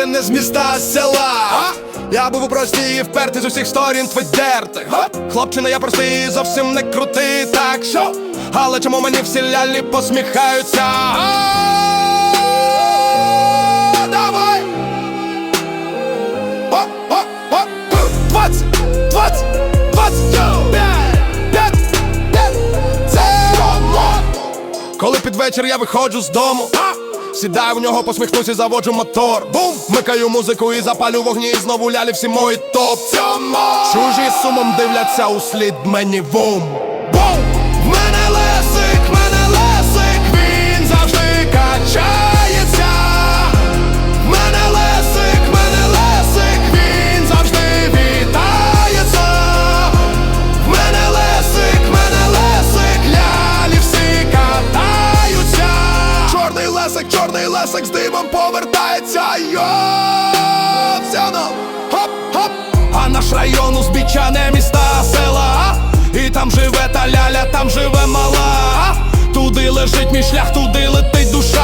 це не з міста, а з села. Я був у простій і впертий з усіх сторін твидерти. Хлопчина, я простий, зовсім не крутий, так що? Але чому мені всі лялі посміхаються? Давай! О, 20, 20, 25, 5, 5, це. Коли під вечір я виходжу з дому, сідаю в нього, посміхнусь і заводжу мотор. Бум! Микаю музику і запалю вогні, і знову лялі всі мої топ. Чужі сумом дивляться у слід мені вум. Наш район узбічане міста, села. І там живе та ляля, там живе мала. Туди лежить мій шлях, туди летить душа.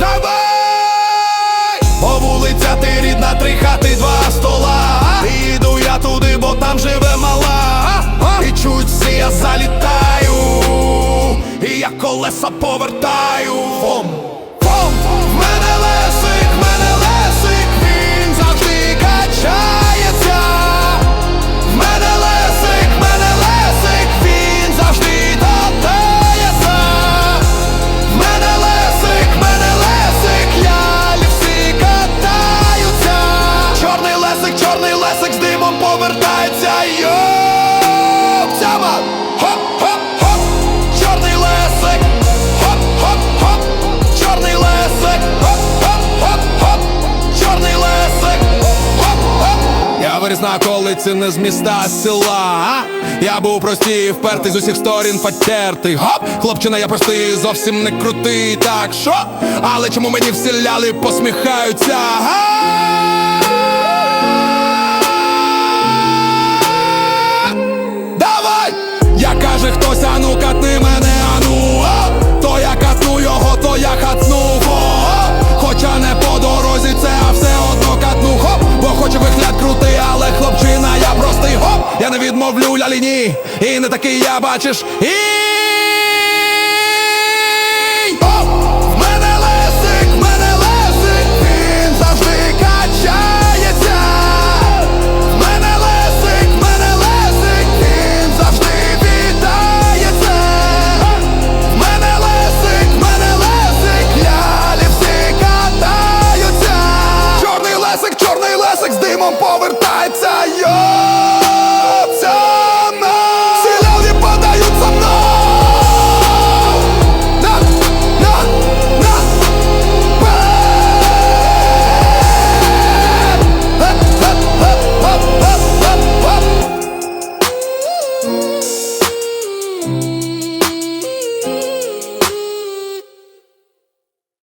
Давай! Бо вулиця ти рідна, три хати, два стола. І Іду я туди, бо там живе мала. І чуть всі я залітаю. І я колеса повертаю. Цяма! Хоп, хоп, хоп, чорний лесик, хоп, хоп, хоп, чорний лесик, хоп, хоп, хоп, хоп, чорний лесик, хоп, хоп. Я вирізна, коли це не з міста, а з села. Я був простий, впертий з усіх сторін потертий. Гоп, хлопчина, я простий, зовсім не крутий, так що? Але чому мені всі ляли посміхаються? Га? Я каже хтось, ану катни мене, ану а? То я катну його, то я катну го Хоча не по дорозі це, а все одно катну хоп! Бо хоч вигляд крутий, але хлопчина, я простий гоп Я не відмовлю лялі ні І не такий я бачиш, і